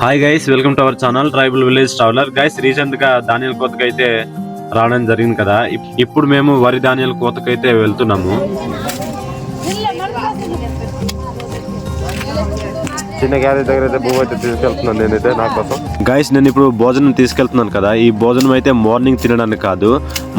Hi guys welcome to our channel tribal village traveller guys రీసెంట్గా ధాన్యాల అయితే రావడం జరిగింది కదా. ఇప్పుడు మేము వరి ధాన్యాల కోతకైతే వెళ్తున్నాము. చిన్న గ్యారేజ్ దగ్గర అయితే భూమి అయితే తీసుకెళ్తున్నాను నేనైతే నా కోసం. గైస్ నేను ఇప్పుడు భోజనం తీసుకెళ్తున్నాను కదా. ఈ భోజనం అయితే మార్నింగ్ తినడానికి కాదు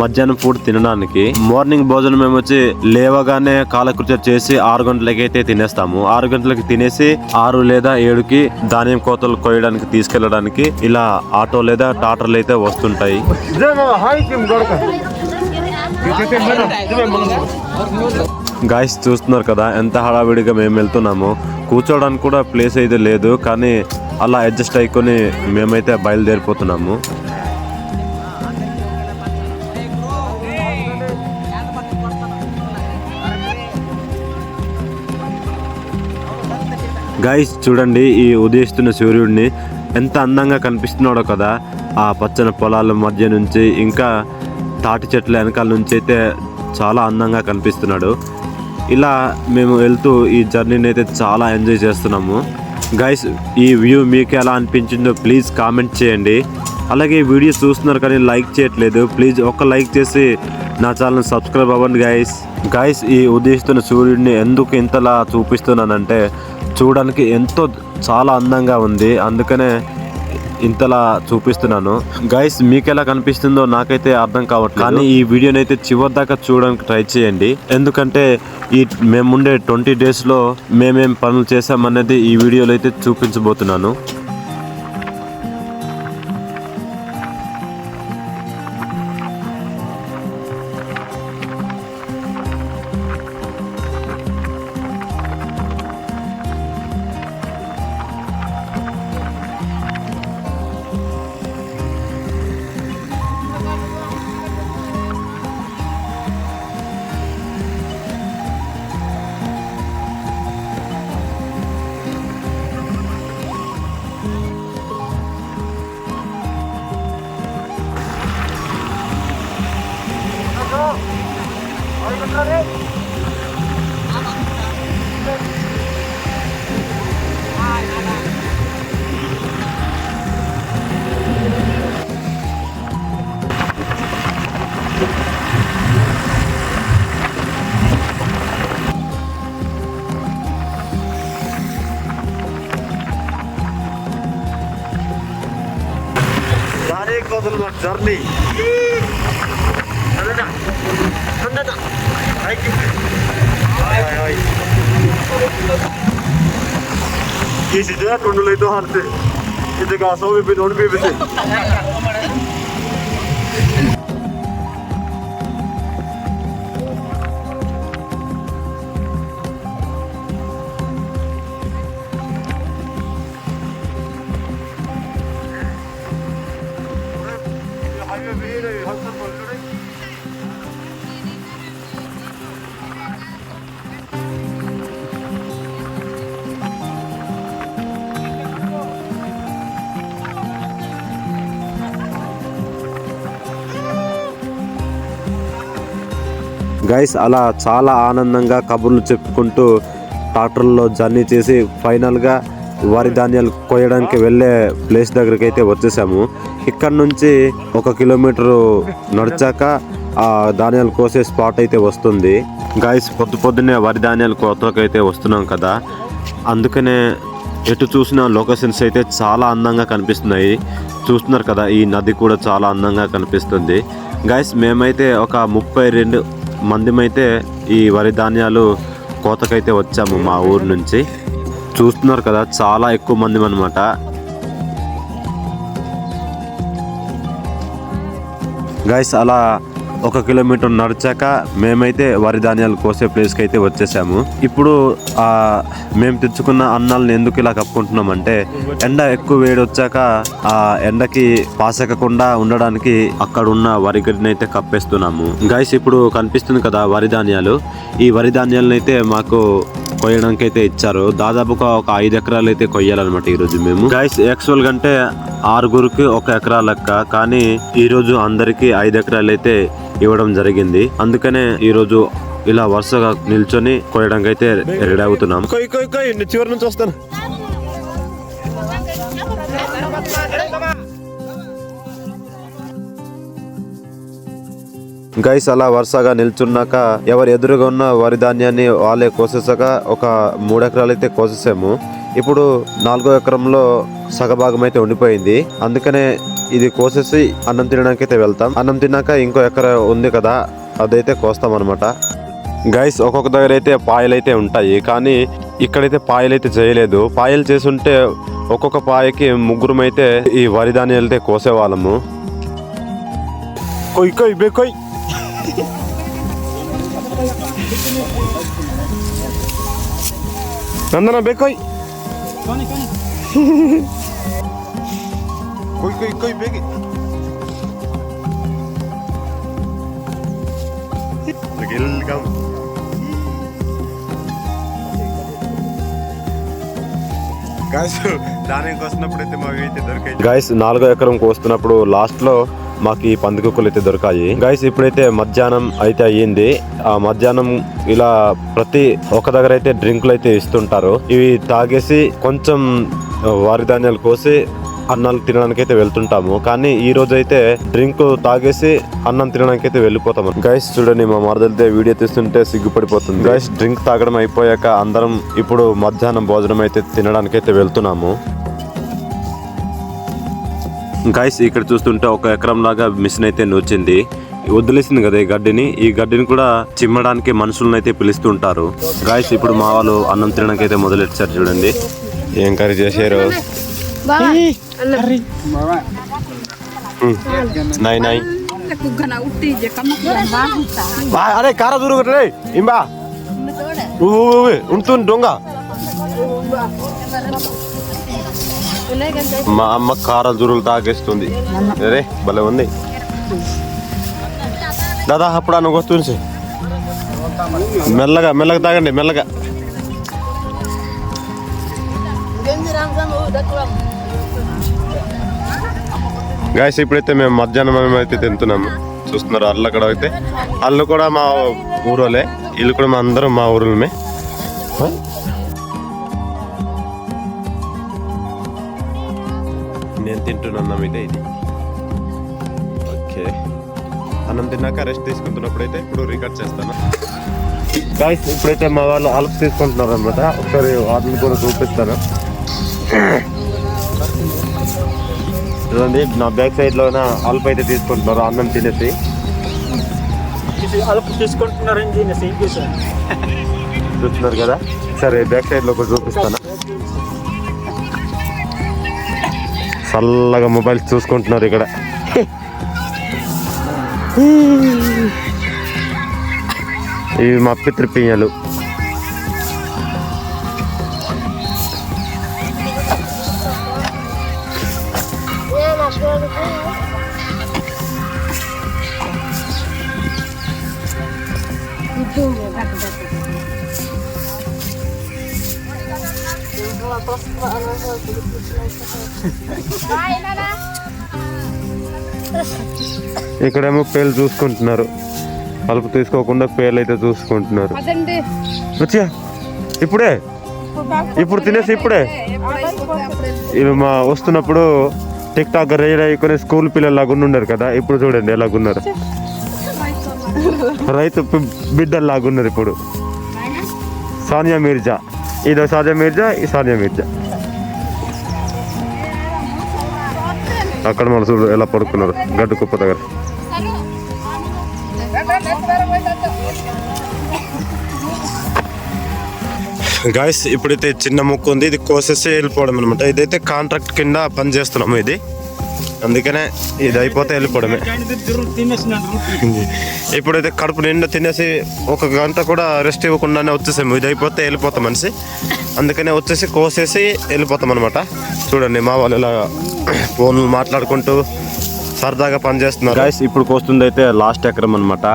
మధ్యాహ్నం ఫుడ్ తినడానికి. మార్నింగ్ భోజనం మేము వచ్చి లేవగానే కాలకృత్య చేసి ఆరు గంటలకి అయితే తినేస్తాము. ఆరు గంటలకి తినేసి ఆరు లేదా ఏడుకి ధాన్యం కోతలు కోయడానికి తీసుకెళ్ళడానికి ఇలా ఆటో లేదా టాటర్లు అయితే వస్తుంటాయి. గాయస్ చూస్తున్నారు కదా ఎంత హడావిడిగా మేము వెళ్తున్నాము. కూర్చోవడానికి కూడా ప్లేస్ అయితే లేదు కానీ అలా అడ్జస్ట్ అయికొని మేమైతే బయలుదేరిపోతున్నాము. గైస్ చూడండి ఈ ఉదయిస్తున్న సూర్యుడిని ఎంత అందంగా కనిపిస్తున్నాడో కదా. ఆ పచ్చని పొలాల మధ్య నుంచి ఇంకా తాటి చెట్ల వెనకాల నుంచి అయితే చాలా అందంగా కనిపిస్తున్నాడు. ఇలా మేము వెళ్తూ ఈ జర్నీని అయితే చాలా ఎంజాయ్ చేస్తున్నాము. గైస్ ఈ వ్యూ మీకు ఎలా అనిపించిందో ప్లీజ్ కామెంట్ చేయండి. అలాగే వీడియో చూస్తున్నారు కానీ లైక్ చేయట్లేదు. ప్లీజ్ ఒక లైక్ చేసి నా ఛానల్ సబ్స్క్రైబ్ అవ్వండి గైస్ గైస్ ఈ ఉదయిస్తున్న సూర్యుడిని ఎందుకు ఇంతలా చూపిస్తున్నానంటే చూడడానికి ఎంతో చాలా అందంగా ఉంది. అందుకనే ఇంతలా చూపిస్తున్నాను. గైస్ మీకు ఎలా కనిపిస్తుందో నాకైతే అర్థం కావట్లేదు. కానీ ఈ వీడియోని అయితే చివరి దాకా చూడడానికి ట్రై చేయండి. ఎందుకంటే ఈ మేముండే ట్వంటీ డేస్లో మేమేం పనులు చేసామనేది ఈ వీడియోలో అయితే చూపించబోతున్నాను. Charlie. Ano na? Ano na? Ay, ay, ay. ഈ ചിറ്റിനെ കൊണ്ടുള്ള ഹർത്ത് ഇത് കാസോ ബിബിനോട് ബിബിന് గైస్ అలా చాలా ఆనందంగా కబుర్లు చెప్పుకుంటూ ట్రాక్టర్లో జర్నీ చేసి ఫైనల్గా వరి ధాన్యాలు కోయడానికి వెళ్ళే ప్లేస్ దగ్గరికి అయితే వచ్చేసాము. ఇక్కడ నుంచి ఒక కిలోమీటరు నడిచాక ఆ ధాన్యాలు కోసే స్పాట్ అయితే వస్తుంది. గైస్ పొద్దు పొద్దున్నే వరి ధాన్యాలు కోతకైతే వస్తున్నాం కదా. అందుకనే ఎటు చూసిన లొకేషన్స్ అయితే చాలా అందంగా కనిపిస్తున్నాయి. చూస్తున్నారు కదా ఈ నది కూడా చాలా అందంగా కనిపిస్తుంది. గైస్ మేమైతే ఒక ముప్పై రెండు మందిమైతే ఈ వరి ధాన్యాలు కోతకైతే వచ్చాము మా ఊరు నుంచి. చూస్తున్నారు కదా చాలా ఎక్కువ మంది అనమాట గైస్ అలా ఒక కిలోమీటర్ నడిచాక మేమైతే వరి ధాన్యాలు కోసే ప్లేస్కి అయితే వచ్చేసాము. ఇప్పుడు ఆ మేము తెచ్చుకున్న అన్నాలను ఎందుకు ఇలా కప్పుకుంటున్నామంటే ఎండ ఎక్కువ వేడి వచ్చాక ఆ ఎండకి పాసకకుండా ఉండడానికి అక్కడ ఉన్న వరి గడ్డిని అయితే కప్పేస్తున్నాము. గైస్ ఇప్పుడు కనిపిస్తుంది కదా వరి ధాన్యాలు. ఈ వరి ధాన్యాలను అయితే మాకు కొయ్యడానికి అయితే ఇచ్చారు. దాదాపుగా ఒక ఐదు ఎకరాలు అయితే కొయ్యాలన్నమాట ఈ రోజు మేము గైస్ యాక్చువల్ అంటే ఆరుగురికి ఒక ఎకరా లెక్క కానీ ఈ రోజు అందరికి ఐదు ఎకరాలు అయితే ఇవ్వడం జరిగింది. అందుకనే ఈ రోజు ఇలా వరుసగా నిల్చొని కోయడానికి అయితే రెడీ అవుతున్నాం. చివరి నుంచి వస్తాను. గైస్ అలా వరుసగా నిల్చున్నాక ఎవరు ఎదురుగా ఉన్న వరి ధాన్యాన్ని వాళ్ళే కోసేసాక ఒక మూడు ఎకరాలు అయితే కోసేసాము. ఇప్పుడు నాలుగో ఎకరంలో సగభాగం అయితే ఉండిపోయింది. అందుకనే ఇది కోసేసి అన్నం తినడానికి అయితే వెళ్తాం. అన్నం తిన్నాక ఇంకో ఎకర ఉంది కదా అదైతే కోస్తాం అనమాట గైస్ ఒక్కొక్క దగ్గర అయితే పాయలు అయితే ఉంటాయి కానీ ఇక్కడైతే పాయలు అయితే చేయలేదు. పాయలు చేసుంటే ఒక్కొక్క పాయకి ముగ్గురం అయితే ఈ వరి ధాన్యాలు అయితే కోసేవాళ్ళము. కొయ్ కొయ్ బే కొయ్. నందన బే కొయ్ కొయ్ కొయ్ కొయ్ బేగి వెల్కమ్ గాయస్ దానికి వస్తున్నప్పుడు అయితే మాకు అయితే దొరికాయి గాయస్ నాలుగో ఎకరం కోస్తున్నప్పుడు లాస్ట్లో మాకు ఈ పందికొక్కులు అయితే దొరికాయి. గైస్ ఇప్పుడైతే మధ్యాహ్నం అయితే అయ్యింది. ఆ మధ్యాహ్నం ఇలా ప్రతి ఒక దగ్గర అయితే డ్రింకులు అయితే ఇస్తుంటారు. ఇవి తాగేసి కొంచెం వారి ధాన్యాలు కోసి అన్నాలు తినడానికి అయితే వెళ్తుంటాము. కానీ ఈ రోజు అయితే డ్రింక్ తాగేసి అన్నం తినడానికి అయితే వెళ్ళిపోతాము. గైస్ చూడండి మా మరదలితే వీడియో తీస్తుంటే సిగ్గుపడిపోతుంది. గైస్ డ్రింక్ తాగడం అయిపోయాక అందరం ఇప్పుడు మధ్యాహ్నం భోజనం అయితే తినడానికి అయితే వెళ్తున్నాము. గైస్ ఇక్కడ చూస్తుంటే ఒక ఎకరం లాగా మిషన్ అయితే నూచింది వదిలేసింది కదా ఈ గడ్డిని ఈ గడ్డిని కూడా చిమ్మడానికి మనుషులను అయితే పిలుస్తుంటారు గాయస్ ఇప్పుడు మా వాళ్ళు అన్నం తినడానికి అయితే మొదలెట్టారు చూడండి ఏం కర్రీ చేశారు నై నై అరే కార దూరు రే ఇంబా ఉంటుంది దొంగ మా అమ్మ కార జురులు తాగేస్తుంది. అరే భలే ఉంది. దాదా అప్పుడు అన్న వస్తుంది మెల్లగా మెల్లగా తాగండి మెల్లగా. గాయస్ ఇప్పుడైతే మేము మధ్యాహ్నం అయితే తింటున్నాము. చూస్తున్నారు అల్లు అక్కడ అయితే. అల్లు కూడా మా ఊరోలే వీళ్ళు కూడా మా అందరం మా ఊరులమే. తింటున్న అన్నం అయితే ఇది. ఓకే. అన్నం తిన్నాక రెస్ట్ తీసుకుంటున్నప్పుడు అయితే ఇప్పుడు రికార్డ్ చేస్తాను. గాయస్ ఇప్పుడైతే మా వాళ్ళు అల్ప్ తీసుకుంటున్నారు అనమాట ఒకసారి వాటిని కూడా చూపిస్తాను. చూడండి నా బ్యాక్ సైడ్ లోన అల్ప్ అయితే తీసుకుంటున్నారు అన్నం తినేసి. అదుపు తీసుకుంటున్నారని చూస్తున్నారు కదా? సరే బ్యాక్ సైడ్లో కూడా చూపిస్తాను. చల్లగా మొబైల్ చూసుకుంటున్నారు ఇక్కడ. ఇవి మా పితృపియ్యలు ఇక్కడేమో పేర్లు చూసుకుంటున్నారు. అలుపు తీసుకోకుండా పేర్లు అయితే చూసుకుంటున్నారు. వచ్చా. ఇప్పుడే? ఇప్పుడు తినేసి ఇప్పుడే? ఇవి మా వస్తున్నప్పుడు టిక్ టాక్ రెడీ అయ్యుకునే స్కూల్ పిల్లలు లాగా ఉన్నారు కదా ఇప్పుడు చూడండి ఎలాగున్నారు రైతు బిడ్డలు లాగున్నారు ఇప్పుడు. సానియా మీర్జా. ఇదో సానియా మీర్జా ఈ సానియా మీర్జా అక్కడ మన చూడు ఎలా పడుకున్నారు గడ్డు కుప్ప దగ్గర గాయస్ ఇప్పుడైతే చిన్న ముక్కు ఉంది. ఇది కోసేసి వెళ్ళిపోవడం అనమాట ఇదైతే కాంట్రాక్ట్ కింద పని చేస్తున్నాము ఇది. అందుకనే ఇది అయిపోతే వెళ్ళిపోవడమే. ఇప్పుడైతే కడుపు నిండా తినేసి ఒక గంట కూడా రెస్ట్ ఇవ్వకుండానే వచ్చేసాము. ఇది అయిపోతే వెళ్ళిపోతాం మనిషి. అందుకనే వచ్చేసి కోసేసి వెళ్ళిపోతాం అనమాట చూడండి మా వాళ్ళు ఇలా ఫోన్లు మాట్లాడుకుంటూ సరదాగా పని చేస్తున్నారు. గాయస్ ఇప్పుడు కోస్తుంది అయితే లాస్ట్ ఎకరం అనమాట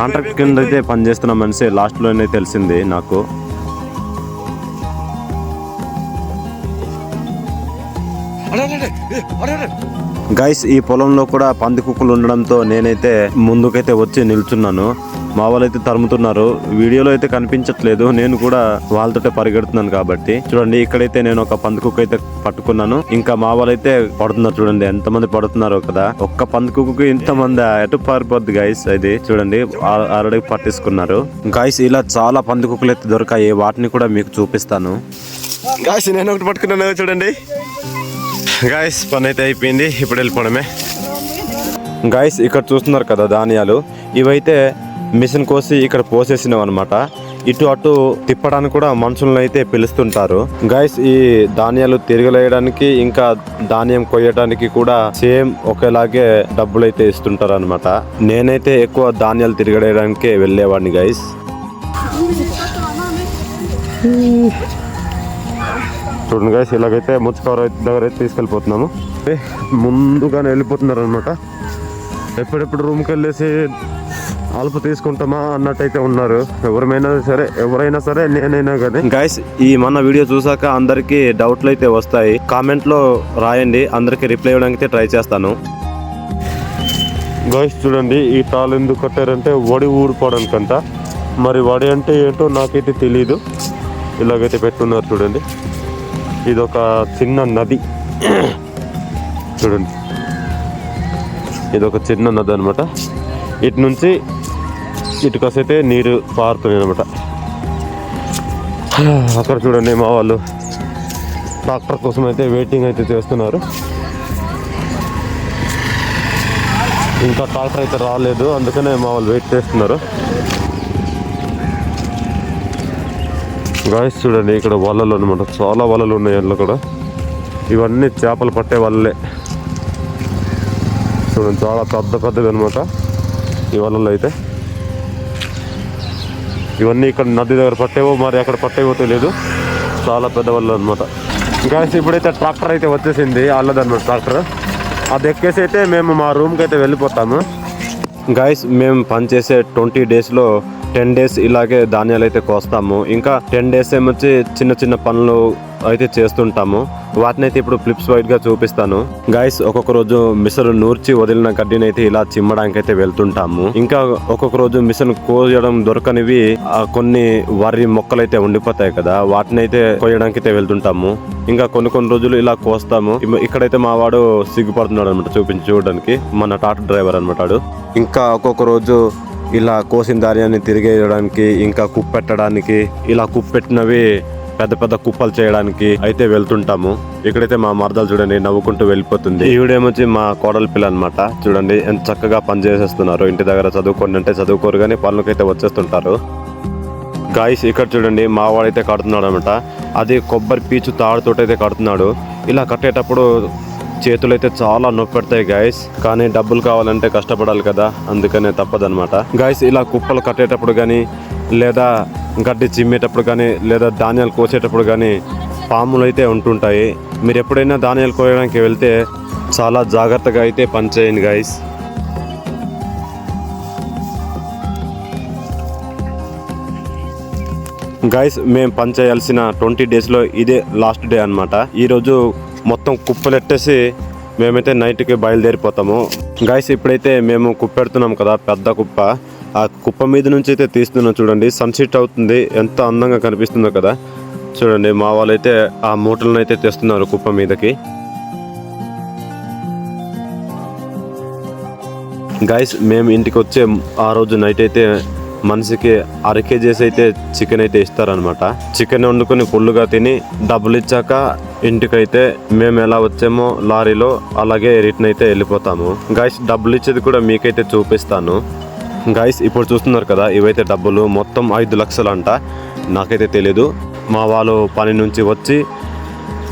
కాంట్రాక్ట్ కింద అయితే పని చేస్తున్న మనిషి లాస్ట్లోనే తెలిసింది నాకు. గైస్ ఈ పొలంలో కూడా పంది కుక్కలు ఉండడంతో నేనైతే ముందుకైతే వచ్చి నిల్చున్నాను. మా వాళ్ళు అయితే తరుముతున్నారు. వీడియోలో అయితే కనిపించట్లేదు. నేను కూడా వాళ్ళతోటే పరిగెడుతున్నాను కాబట్టి. చూడండి ఇక్కడైతే నేను ఒక పంది కుక్క అయితే పట్టుకున్నాను. ఇంకా మా వాళ్ళు అయితే పడుతున్నారు చూడండి ఎంతమంది పడుతున్నారో కదా. ఒక్క పంది కుక్కకి ఇంతమంది ఎటు పారిపోద్ది గైస్ అది చూడండి ఆల్రెడీ పట్టేసుకున్నారు. గైస్ ఇలా చాలా పంది కుక్కలు అయితే దొరికాయి. వాటిని కూడా మీకు చూపిస్తాను. గాయస్ నేను ఒకటి పట్టుకున్నాను చూడండి. గాయస్ పని అయితే అయిపోయింది. ఇప్పుడు వెళ్ళిపోవడమే. గాయస్ ఇక్కడ చూస్తున్నారు కదా ధాన్యాలు. ఇవైతే మిషన్ కోసి ఇక్కడ పోసేసినాం అనమాట ఇటు అటు తిప్పడానికి కూడా మనుషులను అయితే పిలుస్తుంటారు. గాయస్ ఈ ధాన్యాలు తిరగలేయడానికి ఇంకా ధాన్యం కొయ్యడానికి కూడా సేమ్ ఒకేలాగే డబ్బులు అయితే ఇస్తుంటారు అనమాట నేనైతే ఎక్కువ ధాన్యాలు తిరగలేయడానికే వెళ్ళేవాడిని గైస్ చూడండి గాయస్ ఇలాగైతే ముచ్చుకవర దగ్గర అయితే తీసుకెళ్ళిపోతున్నాము. ముందుగానే వెళ్ళిపోతున్నారు అనమాట ఎప్పుడెప్పుడు రూమ్కి వెళ్ళేసి అల్ప తీసుకుంటామా అన్నట్టయితే ఉన్నారు. ఎవరైనా సరే ఎవరైనా సరే నేనైనా కానీ. గైస్ ఈ మన వీడియో చూసాక అందరికి డౌట్లు అయితే వస్తాయి. కామెంట్లో రాయండి అందరికి రిప్లై ఇవ్వడానికి ట్రై చేస్తాను. గాయస్ చూడండి ఈ తాళ్ళు ఎందుకు కట్టారంటే వడి ఊడిపోవడానికంట. మరి వడి అంటే ఏంటో నాకైతే తెలియదు ఇలాగైతే పెట్టున్నారు చూడండి. ఇది ఒక చిన్న నది. చూడండి. ఇది ఒక చిన్న నది అనమాట ఇటు నుంచి ఇటుకసైతే నీరు పారుతుంది అనమాట అక్కడ చూడండి మా వాళ్ళు. ట్రాక్టర్ కోసం అయితే వెయిటింగ్ అయితే చేస్తున్నారు. ఇంకా ట్రాక్టర్ అయితే రాలేదు. అందుకనే మా వాళ్ళు వెయిట్ చేస్తున్నారు. గాయస్ చూడండి ఇక్కడ వలలు అనమాట చాలా వలలు ఉన్నాయి అందులో కూడా. ఇవన్నీ చేపలు పట్టే వలలే. చూడండి చాలా పెద్ద పెద్దవి అనమాట ఈ వలలు అయితే. ఇవన్నీ ఇక్కడ నది దగ్గర పట్టేవో మరి ఎక్కడ పట్టేవో తెలియదు చాలా పెద్ద వలలు అనమాట గాయస్ ఇప్పుడైతే ట్రాక్టర్ అయితే వచ్చేసింది వాళ్ళదన్నమాట ట్రాక్టర్. అది ఎక్కేసి అయితే మేము మా రూమ్కి అయితే వెళ్ళిపోతాము. గాయస్ మేము పనిచేసే ట్వంటీ డేస్లో టెన్ డేస్ ఇలాగే ధాన్యాలు అయితే కోస్తాము. ఇంకా టెన్ డేస్ ఏమొచ్చి చిన్న చిన్న పనులు అయితే చేస్తుంటాము. వాటిని అయితే ఇప్పుడు ఫ్లిప్స్ వైడ్గా చూపిస్తాను. గాయస్ ఒక్కొక్క రోజు మిషన్ నూర్చి వదిలిన గడ్డిని అయితే ఇలా చిమ్మడానికి అయితే వెళ్తుంటాము. ఇంకా ఒక్కొక్క రోజు మిషన్ కోయడం దొరకనివి కొన్ని వరి మొక్కలు అయితే ఉండిపోతాయి కదా వాటిని అయితే కోయడానికి అయితే వెళ్తుంటాము. ఇంకా కొన్ని కొన్ని రోజులు ఇలా కోస్తాము. ఇక్కడైతే మా వాడు సిగ్గుపడుతున్నాడు అనమాట చూపించి చూడడానికి. మన టాటా డ్రైవర్ అనమాట ఇంకా ఒక్కొక్క రోజు ఇలా కోసిన ధాన్యాన్ని తిరిగేయడానికి ఇంకా కుప్పెట్టడానికి ఇలా కుప్పెట్టినవి పెద్ద పెద్ద కుప్పలు చేయడానికి అయితే వెళ్తుంటాము. ఇక్కడైతే మా మరదలు చూడండి నవ్వుకుంటూ వెళ్ళిపోతుంది. ఈవిడేమొచ్చి మా కోడలి పిల్ల అనమాట చూడండి ఎంత చక్కగా పని చేసేస్తున్నారు. ఇంటి దగ్గర చదువుకోండి అంటే చదువుకోరు కానీ పనులకైతే వచ్చేస్తుంటారు. గాయస్ ఇక్కడ చూడండి మా వాడైతే కడుతున్నాడు అనమాట అది కొబ్బరి పీచు తాడుతోటైతే కడుతున్నాడు. ఇలా కట్టేటప్పుడు చేతులు అయితే చాలా నొప్పి పెడతాయి గాయస్ కానీ డబ్బులు కావాలంటే కష్టపడాలి కదా. అందుకనే తప్పదనమాట గాయస్ ఇలా కుప్పలు కట్టేటప్పుడు కానీ లేదా గడ్డి చిమ్మేటప్పుడు కానీ లేదా ధాన్యాలు కోసేటప్పుడు కానీ పాములు అయితే ఉంటుంటాయి. మీరు ఎప్పుడైనా ధాన్యాలు కోయడానికి వెళ్తే చాలా జాగ్రత్తగా అయితే పనిచేయండి గాయస్ గైస్ మేము పని చేయాల్సిన ట్వంటీ డేస్లో ఇదే లాస్ట్ డే అనమాట ఈరోజు మొత్తం కుప్పలెట్టేసి మేమైతే నైట్కి బయలుదేరిపోతాము. గాయస్ ఇప్పుడైతే మేము కుప్పెడుతున్నాం కదా పెద్ద కుప్ప. ఆ కుప్ప మీద నుంచి అయితే తీస్తున్నాం చూడండి. సన్సెట్ అవుతుంది. ఎంత అందంగా కనిపిస్తుందో కదా. చూడండి మా వాళ్ళైతే ఆ మూటలను అయితే తెస్తున్నారు కుప్ప మీదకి. గాయస్ మేము ఇంటికి వచ్చే ఆ రోజు నైట్ అయితే మనిషికి అర కేజీస్ అయితే చికెన్ అయితే ఇస్తారనమాట చికెన్ వండుకొని ఫుల్గా తిని డబ్బులు ఇచ్చాక ఇంటికైతే మేము ఎలా వచ్చామో లారీలో అలాగే రిటర్న్ అయితే వెళ్ళిపోతాము. గైస్ డబ్బులు ఇచ్చేది కూడా మీకైతే చూపిస్తాను. గైస్ ఇప్పుడు చూస్తున్నారు కదా ఇవైతే డబ్బులు మొత్తం ఐదు లక్షలు అంట నాకైతే తెలీదు. మా వాళ్ళు పని నుంచి వచ్చి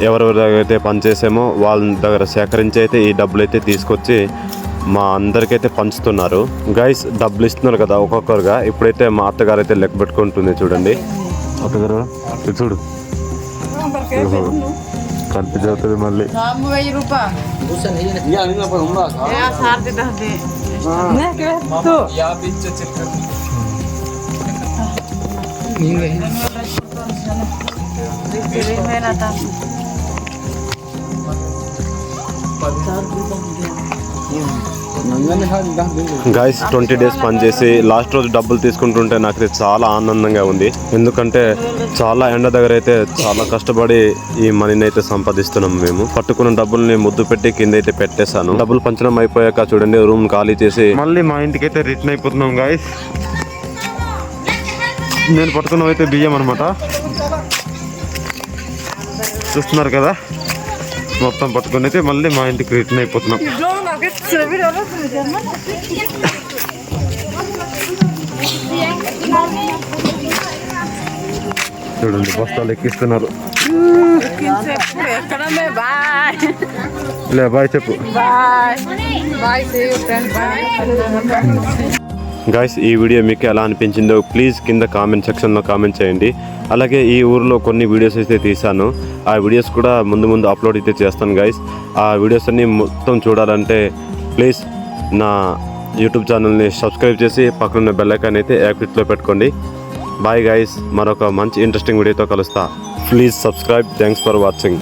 ఎవరెవరి దగ్గర అయితే పనిచేసామో వాళ్ళ దగ్గర సేకరించి అయితే ఈ డబ్బులు అయితే తీసుకొచ్చి మా అందరికైతే పంచుతున్నారు. గైస్ డబ్బులు ఇస్తున్నారు కదా ఒక్కొక్కరుగా. ఇప్పుడైతే మా అత్తగారు అయితే లెక్క పెట్టుకుంటుంది చూడండి. అత్తగారు చూడు. కనిపించవుతుంది మళ్ళీ. గైస్ ట్వంటీ డేస్ పనిచేసి లాస్ట్ రోజు డబ్బులు తీసుకుంటుంటే నాకు చాలా ఆనందంగా ఉంది. ఎందుకంటే చాలా ఎండ దగ్గర అయితే చాలా కష్టపడి ఈ మనీని అయితే సంపాదిస్తున్నాం మేము. పట్టుకున్న డబ్బుల్ని ముద్దు పెట్టి కింద అయితే పెట్టేశాను. డబ్బులు పంచడం అయిపోయాక చూడండి రూమ్ ఖాళీ చేసి మళ్ళీ మా ఇంటికి అయితే రిటర్న్ అయిపోతున్నాం గాయస్ నేను పట్టుకున్న అయితే బియ్యం అనమాట చూస్తున్నారు కదా? మొత్తం పట్టుకుని అయితే మళ్ళీ మా ఇంటికి రిటర్న్ అయిపోతున్నాం. చూడండి బస్తాలు ఎక్కిస్తున్నారు. ఎక్కడమే బాయ్ లే బాయ్ చెప్పు. Bye. Bye see you friend bye. Guys ఈ వీడియో మీకు ఎలా అనిపించిందో ప్లీజ్ కింద కామెంట్ సెక్షన్లో కామెంట్ చేయండి. అలాగే ఈ ఊరిలో కొన్ని వీడియోస్ అయితే తీశాను. ఆ వీడియోస్ కూడా ముందు ముందు అప్లోడ్ అయితే చేస్తాను గాయస్ ఆ వీడియోస్ అన్ని మొత్తం చూడాలంటే ప్లీజ్ నా యూట్యూబ్ ఛానల్ని సబ్స్క్రైబ్ చేసి పక్కన బెల్లైకాన్ అయితే యాక్టివ్లో పెట్టుకోండి. బాయ్ గాయస్ మరొక మంచి ఇంట్రెస్టింగ్ వీడియోతో కలుస్తా. Please subscribe thanks for watching